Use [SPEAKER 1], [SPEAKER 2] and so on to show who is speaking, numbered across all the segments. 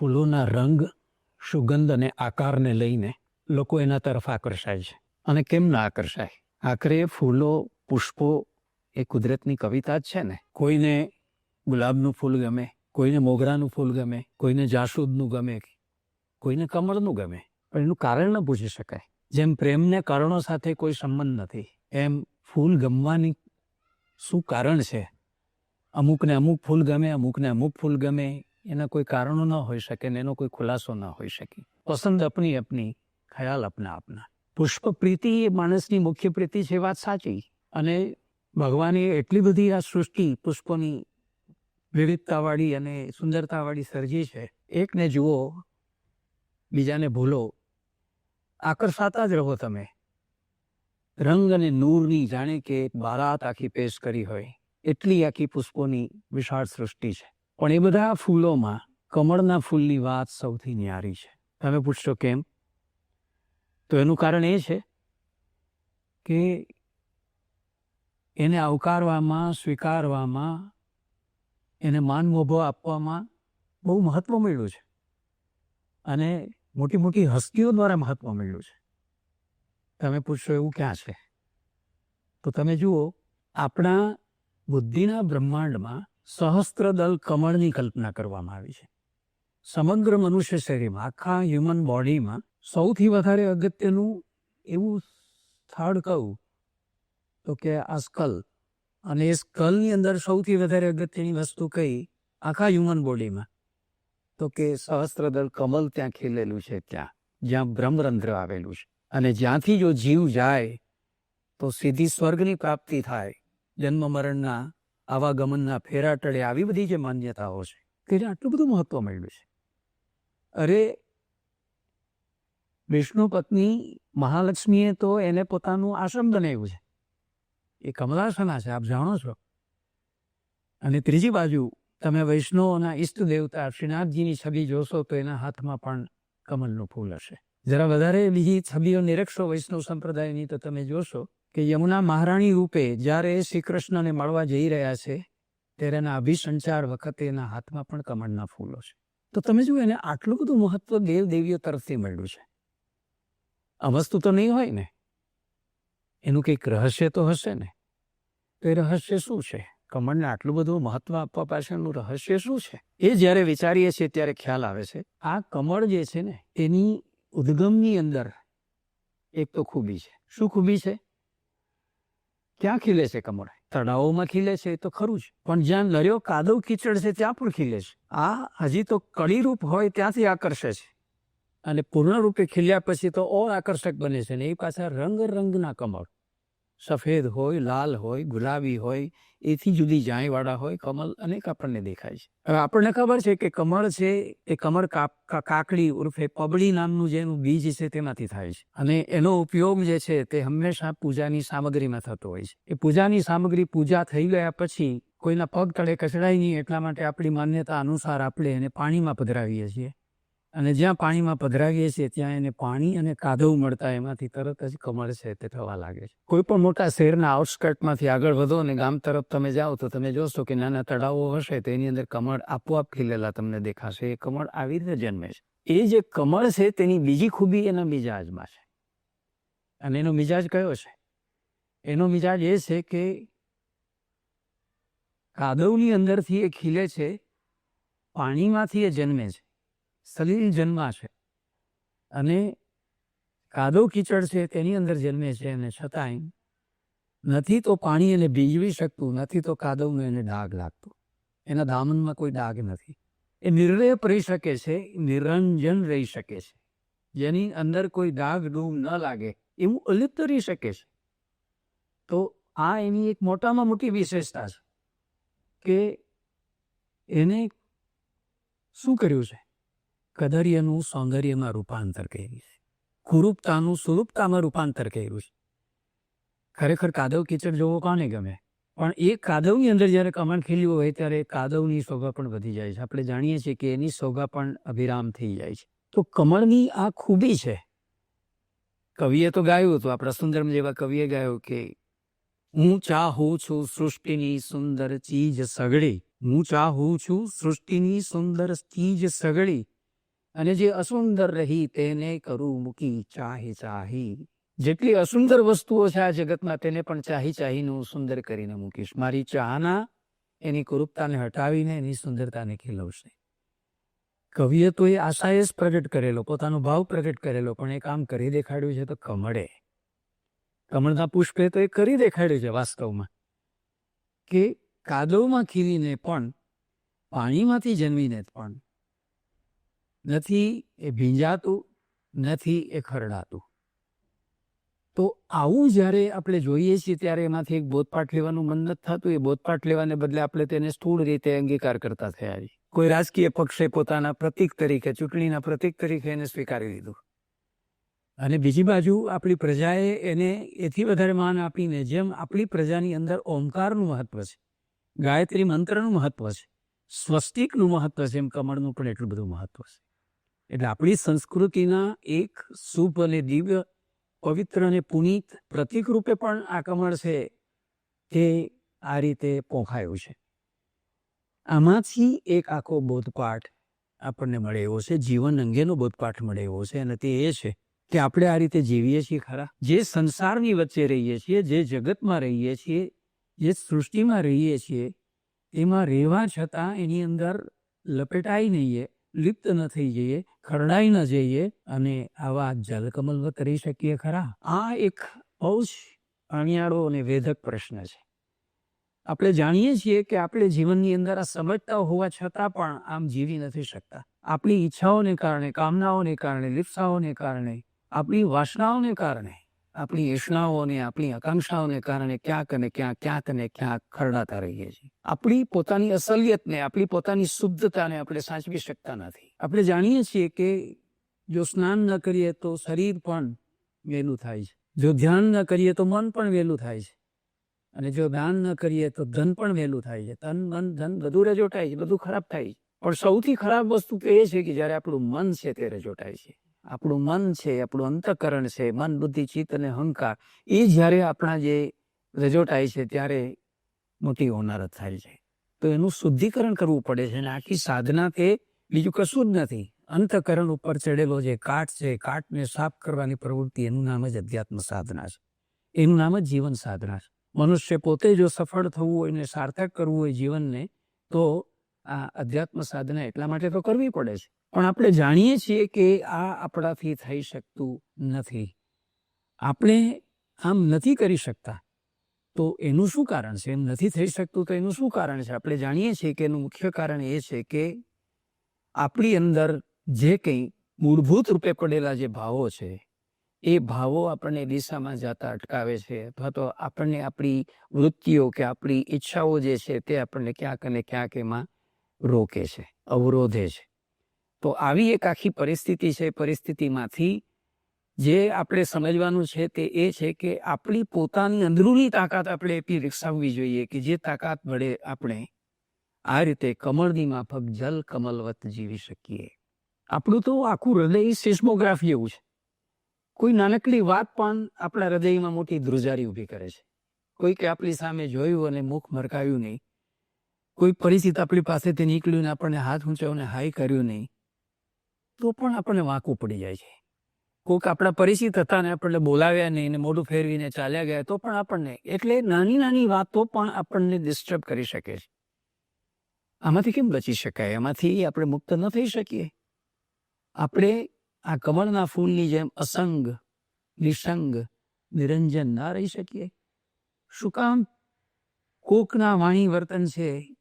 [SPEAKER 1] ફૂલોના રંગ, સુગંધ અને આકારને લઈને લોકો એના તરફ આકર્ષાય છે. અને કેમ ના આકર્ષાય? આખરે ફૂલો, પુષ્પો એ કુદરતની કવિતા જ છે ને. કોઈને ગુલાબનું ફૂલ ગમે, કોઈને મોગરાનું ફૂલ ગમે, કોઈને જાસૂદનું ગમે, કોઈને કમળનું ગમે. પણ એનું કારણ ન પૂછી શકાય. જેમ પ્રેમને કારણો સાથે કોઈ સંબંધ નથી, એમ ફૂલ ગમવાની શું કારણ છે? અમુકને અમુક ફૂલ ગમે, અમુકને અમુક ફૂલ ગમે એના કોઈ કારણો ન હોઈ શકે ને એનો કોઈ ખુલાસો ન હોઈ શકે. પસંદ અપની અપની, ખ્યાલ અપના આપના પુષ્પ પ્રીતિ એ માણસની મુખ્ય પ્રીતિ છે વાત સાચી. અને ભગવાને એટલી બધી આ સૃષ્ટિ પુષ્પોની વિવિધતાવાળી અને સુંદરતાવાળી સર્જી છે. એકને જુઓ, બીજાને ભૂલો. આકર્ષાતા જ રહો તમે. રંગ અને નૂરની જાણે કે બારાત આખી પેશ કરી હોય. એટલી આખી પુષ્પોની વિશાળ સૃષ્ટિ છે. પણ એ બધા ફૂલોમાં કમળના ફૂલની વાત સૌથી ન્યારી છે. તમે પૂછશો કેમ? તો એનું કારણ એ છે કે એને આવકારવામાં, સ્વીકારવામાં, એને માન મોભો આપવામાં બહુ મહત્ત્વ મળ્યું છે. અને મોટી મોટી હસ્તીઓ દ્વારા મહત્ત્વ મળ્યું છે. તમે પૂછશો એવું ક્યાં છે? તો તમે જુઓ, આપણા બુદ્ધિના બ્રહ્માંડમાં સહસ્ત્રદલ કમળની કલ્પના કરવામાં આવી છે. સમગ્ર મનુષ્ય શરીરમાં, આખા હ્યુમન બોડીમાં સૌથી વધારે અગત્યનું એવું સ્થળ કહું તો કે આ સ્કલ. અને એ સ્કલની અંદર સૌથી વધારે અગત્યની વસ્તુ કઈ? આખા હ્યુમન બોડીમાં તો કે સહસ્ત્રદળ કમલ ત્યાં ખીલેલું છે ત્યાં, જ્યાં બ્રહ્મરંધ્ર આવેલું છે. અને જ્યાંથી જો જીવ જાય, તો સીધી સ્વર્ગની પ્રાપ્તિ થાય, જન્મ મરણના આવાગમનના ફેરા ટળે આવી બધી જે માન્યતાઓ છે તેને આટલું બધું મહત્વ મળ્યું છે. અરે, વિષ્ણુ પત્ની મહાલક્ષ્મીએ તો એને પોતાનું આશ્રમ બનાવ્યું છે. એ કમલાસના છે, આપ જાણો છો. અને ત્રીજી બાજુ, તમે વૈષ્ણવોના ઈષ્ટ દેવતા શ્રીનાથજીની છબી જોશો તો એના હાથમાં પણ કમલનું ફૂલ હશે. જરા વધારે બીજી છબીઓ નિરક્ષો વૈષ્ણવ સંપ્રદાયની તો તમે જોશો. કે યમુના મહારાણી રૂપે જ્યારે શ્રી કૃષ્ણને મળવા જઈ રહ્યા છે, ત્યારે એના અભિસંચાર વખતે એના હાથમાં પણ કમળના ફૂલો છે. તો તમે જુઓ, એને આટલું બધું મહત્વ દેવ દેવીઓ તરફથી મળ્યું છે. આ વસ્તુ તો નહીં હોય ને? એનું કંઈક રહસ્ય તો હશે ને? તો એ રહસ્ય શું છે? કમળને આટલું બધું મહત્વ આપવા પાછળનું રહસ્ય શું છે? એ જ્યારે વિચારીએ છીએ ત્યારે ખ્યાલ આવે છે. આ કમળ જે છે ને, એની ઉદ્ગમની અંદર એક તો ખૂબી છે. શું ખૂબી છે? ક્યાં ખીલે છે કમળ તળાવોમાં ખીલે છે એ તો ખરું જ. પણ જ્યાં લર્યો કાદવ કીચડ છે ત્યાં પણ ખીલે છે. આ હજી તો કળીરૂપ હોય ત્યાંથી આકર્ષે છે. અને પૂર્ણરૂપે ખીલ્યા પછી તો ઓર આકર્ષક બને છે ને એ પાછા રંગ રંગના કમળ. સફેદ હોય, લાલ હોય, ગુલાબી હોય, એથી જુદી જાયવાળા હોય કમળ અનેક આપણને દેખાય છે. હવે આપણને ખબર છે કે કમળ છે એ કમળ કાકડી ઉર્ફે પબડી નામનું જેનું બીજ છે તેમાંથી થાય છે. અને એનો ઉપયોગ જે છે તે હંમેશા પૂજાની સામગ્રીમાં થતો હોય છે. એ પૂજાની સામગ્રી પૂજા થઈ ગયા પછી કોઈના પગ તળે કચડાય નહીં એટલા માટે આપણી માન્યતા અનુસાર આપણે એને પાણીમાં પધરાવીએ છીએ. અને જ્યાં પાણીમાં પધરાવીએ છીએ, ત્યાં એને પાણી અને કાદવ મળતા એમાંથી તરત જ કમળ છે તે થવા લાગે છે. કોઈ પણ મોટા શહેરના આઉટસ્કર્ટમાંથી આગળ વધો અને ગામ તરફ તમે જાઓ, તો તમે જોશો કે નાના તળાવો હશે, તો એની અંદર કમળ આપોઆપ ખીલેલા તમને દેખાશે. એ કમળ આવી રીતે જન્મે છે. એ જે કમળ છે, તેની બીજી ખૂબી એના મિજાજમાં છે. અને એનો મિજાજ કયો છે? એનો મિજાજ એ છે કે કાદવની અંદરથી એ ખીલે છે, પાણીમાંથી એ જન્મે છે. સલીલ જન્મા છે. અને કાદવ કીચડ છે તેની અંદર જન્મે છે અને છતાંય નથી તો પાણી એને ભીજવી શકતું, નથી તો કાદવનો એને ડાઘ લાગતો. એના દામનમાં કોઈ ડાઘ નથી. એ નિર્લેપ રહી શકે છે, નિરંજન રહી શકે છે. જેની અંદર કોઈ ડાઘ ડૂબ ન લાગે, એવું અલિપ્ત રહી શકે છે. તો આ એની એક મોટામાં મોટી વિશેષતા છે કે એને શું કર્યું છે? કદર્યનું સૌંદર્યમાં રૂપાંતર કર્યું છે. કુરૂપતાનું સુરૂપતામાં રૂપાંતર કર્યું છે. ખરેખર કાદવ કીચડ જોવો કોને ગમે? પણ એ કાદવની અંદર જ્યારે કમળ ખીલ્યું હોય ત્યારે કાદવની શોભા પણ વધી જાય છે. આપણે જાણીએ છીએ કે એની શોભા પણ અભિરામ થઈ જાય છે. તો કમળની આ ખૂબી છે. કવિએ તો ગાયું હતું આપણા સુંદરમ જેવા કવિએ ગાયું કે, હું ચાહું છું સૃષ્ટિની સુંદર ચીજ સગડી હું ચાહું છું સૃષ્ટિની સુંદર ચીજ સગડી અને જે અસુંદર રહી તેને કરું મૂકી ચાહી ચાહી. જેટલી અસુંદર વસ્તુઓ છે આ જગતમાં, તેને પણ ચાહી ચાહીને હું સુંદર કરીને મૂકીશ. મારી ચાહના એની કુરૂપતાને હટાવીને એની સુંદરતાને ખીલવશે. કવિએ તો એ આશાએ જ પ્રગટ કરેલો, પોતાનો ભાવ પ્રગટ કરેલો, પણ એ કામ કરી દેખાડ્યું છે તો કમળે કમળના પુષ્પે તો એ કરી દેખાડ્યું છે વાસ્તવમાં. કે કાદવમાં ખીલીને પણ, પાણીમાંથી જન્મીને પણ નથી એ ભીંજાતું, નથી એ ખરડાતું. તો આવું જ્યારે આપણે જોઈએ છીએ ત્યારે એમાંથી એક બોધપાઠ લેવાનું મન નથી થતું. એ બોધપાઠ લેવાને બદલે આપણે તેને સ્થૂળ રીતે અંગીકાર કરતા થયા છીએ. કોઈ રાજકીય પક્ષે પોતાના પ્રતીક તરીકે, ચૂંટણીના પ્રતીક તરીકે એને સ્વીકારી લીધું. અને બીજી બાજુ આપણી પ્રજાએ એને એથી વધારે માન આપીને જેમ આપણી પ્રજાની અંદર ઓમકારનું મહત્વ છે, ગાયત્રી મંત્રનું મહત્વ છે, સ્વસ્તિકનું મહત્વ છે, એમ કમળનું પણ એટલું બધું મહત્વ છે. એટલે આપણી સંસ્કૃતિના એક શુભ અને દિવ્ય, પવિત્ર અને પુનીત પ્રતિક રૂપે પણ આ કમળ છે તે આ રીતે પોખાયું છે. આમાંથી એક આખો બોધપાઠ આપણને મળે એવો છે, જીવન અંગેનો બોધપાઠ મળે એવો છે અને તે એ છે કે આપણે આ રીતે જીવીએ છીએ ખરા. જે સંસારની વચ્ચે રહીએ છીએ, જે જગતમાં રહીએ છીએ, જે સૃષ્ટિમાં રહીએ છીએ, એમાં રહેવા છતાં એની અંદર લપેટાઈ નહીં લિપ્ત ન થઈ જઈએ ખરડાઈ ન જઈએ અને આવા જલકમલ કરી શકીએ ખરા? આ એક બહુ જ અણિયાળો અને વેધક પ્રશ્ન છે. આપણે જાણીએ છીએ કે આપણે જીવનની અંદર આ સમજતા હોવા છતાં પણ આમ જીવી નથી શકતા. આપણી ઈચ્છાઓને કારણે, કામનાઓને કારણે, લિપ્સાઓને કારણે, આપણી વાસનાઓને કારણે. આપણી ઈચ્છાઓને આપણી આકાંક્ષાઓને કારણે ક્યાંક અને ક્યાંક ક્યાંક અને ક્યાંક ખરડાતા રહીએ છીએ. આપણી પોતાની અસલિયતને, આપણી પોતાની શુદ્ધતાને આપણે સાચવી શકતા નથી. આપણે જાણીએ છીએ કે જો સ્નાન ન કરીએ તો શરીર પણ વહેલું થાય છે. જો ધ્યાન ન કરીએ તો મન પણ વહેલું થાય છે. અને જો દાન ન કરીએ તો ધન પણ વહેલું થાય છે. તન, મન, ધન બધું રજોટાય છે, બધું ખરાબ થાય છે. પણ સૌથી ખરાબ વસ્તુ તો એ છે કે જ્યારે આપણું મન છે તે રજોટાય છે. આપણું મન છે, આપણું અંતકરણ છે, મન, બુદ્ધિ, ચિત્ત અને અહંકાર, એ જ્યારે આપણા જે રજોટાય છે ત્યારે મોટી હોનારત થાય છે. તો એનું શુદ્ધિકરણ કરવું પડે છે અને આખી સાધના તે બીજું કશું જ નથી. અંતકરણ ઉપર ચડેલો જે કાટ છે, કાટને સાફ કરવાની પ્રવૃત્તિ એનું નામ જ અધ્યાત્મ સાધના છે. એનું નામ જ જીવન સાધના છે. મનુષ્ય પોતે જો સફળ થવું હોય ને સાર્થક કરવું હોય જીવનને, તો આ અધ્યાત્મ સાધના એટલા માટે તો કરવી પડે છે. પણ આપણે જાણીએ છીએ કે આ આપણાથી થઈ શકતું નથી. આપણે આમ નથી કરી શકતા. તો એનું શું કારણ છે? એમ નથી થઈ શકતું તો એનું શું કારણ છે? આપણે જાણીએ છીએ કે એનું મુખ્ય કારણ એ છે કે આપણી અંદર જે કંઈ મૂળભૂત રૂપે પડેલા જે ભાવો છે, એ ભાવો આપણને દિશામાં જતા અટકાવે છે અથવા તો આપણને આપણી વૃત્તિઓ કે આપણી ઈચ્છાઓ જે છે તે આપણને ક્યાંક અને ક્યાંક એમાં રોકે છે, અવરોધે છે. તો આવી એક આખી પરિસ્થિતિ છે પરિસ્થિતિમાંથી જે આપણે સમજવાનું છે તે એ છે કે આપણી પોતાની અંદરૂની તાકાત આપણે એટલી વિકસાવવી જોઈએ કે જે તાકાત વડે આપણે આ રીતે કમળની માફક જલ કમલવત જીવી શકીએ. આપણું તો આખું હૃદય સિસ્મોગ્રાફી એવું છે. કોઈ નાનકડી વાત પણ આપણા હૃદયમાં મોટી ધ્રુજારી ઊભી કરે છે. કોઈકે આપણી સામે જોયું અને મુખ મરકાયું નહીં. કોઈ પરિચિત આપણી પાસેથી નીકળ્યું ને આપણને હાથ ઊંચાયો ને હાઈ કર્યું નહીં, તો પણ આપણને વાંકું પડી જાય છે. કોઈક આપણા પરિચિત હતા ને આપણને બોલાવ્યા નહીં ને મોઢું ફેરવીને ચાલ્યા ગયા, તો પણ આપણને, એટલે નાની નાની વાતો પણ આપણને ડિસ્ટર્બ કરી શકે છે. આમાંથી કેમ બચી શકાય? એમાંથી આપણે મુક્ત ન થઈ શકીએ. આપણે આ કમળના ફૂલની જેમ અસંગ, નિસંગ, નિરંજન ના રહી શકીએ. શું કામ? કોકના વાણી વર્તન છે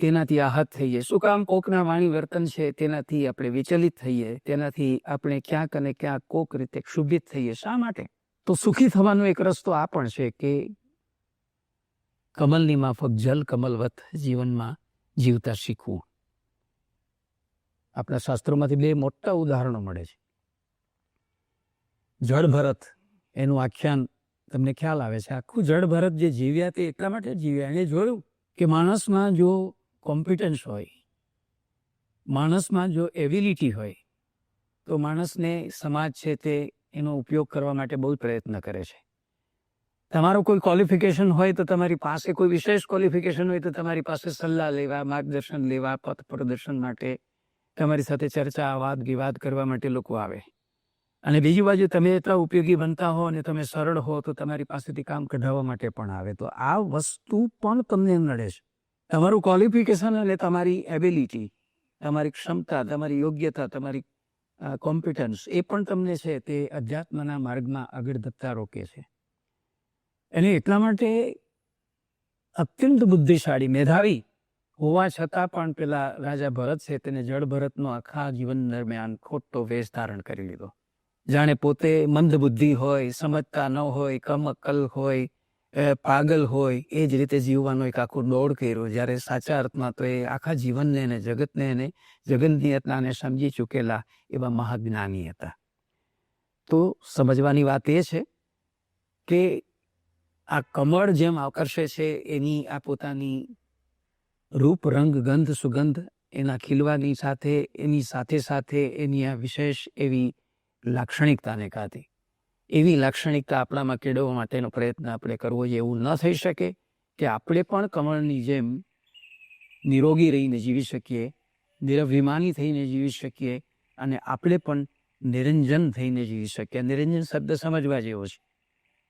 [SPEAKER 1] તેનાથી આહત થઈએ. શું કામ કોકના વાણી વર્તન છે તેનાથી આપણે વિચલિત થઈએ? તેનાથી આપણે ક્યાંક અને ક્યાંક કોક રીતે ક્ષુભિત થઈએ. શા માટે? તો સુખી થવાનો એક રસ્તો આ પણ છે કે કમલની માફક જલ કમલવત જીવનમાં જીવતા શીખવું. આપણા શાસ્ત્રોમાંથી બે મોટા ઉદાહરણો મળે છે. જળ ભરત, એનું આખ્યાન તમને ખ્યાલ આવે છે. આખું જળ ભરત જે જીવ્યા તે એટલા માટે જીવ્યા. એને જોયું કે માણસમાં જો કોમ્પિટન્સ હોય, માણસમાં જો એબિલિટી હોય, તો માણસને સમાજ છે તે એનો ઉપયોગ કરવા માટે બહુ પ્રયત્ન કરે છે. તમારું કોઈ ક્વોલિફિકેશન હોય તો તમારી પાસે કોઈ વિશેષ ક્વોલિફિકેશન હોય તો તમારી પાસે સલાહ લેવા, માર્ગદર્શન લેવા, પથ પ્રદર્શન માટે તમારી સાથે ચર્ચા, વાદ વિવાદ કરવા માટે લોકો આવે. અને બીજી બાજુ તમે એટલા ઉપયોગી બનતા હો અને તમે સરળ હો તો તમારી પાસેથી કામ કઢાવવા માટે પણ આવે. તો આ વસ્તુ પણ તમને નડે છે. તમારું ક્વોલિફિકેશન અને તમારી એબિલિટી તમારી ક્ષમતા, તમારી યોગ્યતા, તમારી કોમ્પિટન્સ એ પણ તમને છે તે અધ્યાત્મના માર્ગમાં આગળ ધપતા રોકે છે. અને એટલા માટે અત્યંત બુદ્ધિશાળી મેધાવી હોવા છતાં પણ પેલા રાજા ભરત છે તેને જળ ભરતનો આખા જીવન દરમિયાન ખોટો વેશ ધારણ કરી લીધો. જાણે પોતે મંદ બુદ્ધિ હોય, સમજતા ન હોય, કમ અક્કલ હોય પાગલ હોય, એ જ રીતે જીવવાનો એક આખો દોડ કર્યો. જ્યારે સાચા અર્થમાં તો એ આખા જીવનને અને જગતને એને જગતનીયતાને સમજી ચૂકેલા એવા મહાજ્ઞાની હતા. તો સમજવાની વાત એ છે કે આ કમળ જેમ આકર્ષે છે, એની આ પોતાની રૂપ, રંગ, ગંધ, સુગંધ એના ખીલવાની સાથે, એની સાથે સાથે એની આ વિશેષ એવી લાક્ષણિકતાને કાઢી એવી લાક્ષણિકતા આપણામાં કેળવવા માટેનો પ્રયત્ન આપણે કરવો જોઈએ. એવું ન થઈ શકે કે આપણે પણ કમળની જેમ નિરોગી રહીને જીવી શકીએ, નિરભિમાની થઈને જીવી શકીએ અને આપણે પણ નિરંજન થઈને જીવી શકીએ. નિરંજન શબ્દ સમજવા જેવો છે.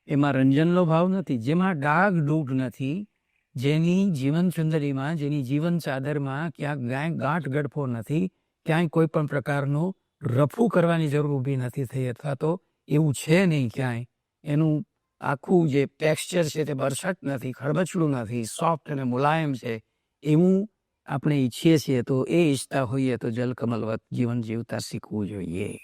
[SPEAKER 1] એમાં રંજનનો ભાવ નથી. જેમાં ડાઘ ડૂઢ નથી, જેની જીવન સુંદરીમાં, જેની જીવન ચાદરમાં ક્યાંક ગાય ગાંઠ ગડફો નથી, ક્યાંય કોઈ પણ પ્રકારનું રફું કરવાની જરૂર ઊભી નથી થઈ અથવા તો એવું છે નહીં ક્યાંય. એનું આખું જે ટેક્સચર છે તે બરછટ નથી, ખરબચડું નથી સોફ્ટ અને મુલાયમ છે, એવું આપણે ઈચ્છીએ છીએ. તો એ ઈચ્છતા હોઈએ તો જલકમલવત જીવન જીવતા શીખવું જોઈએ.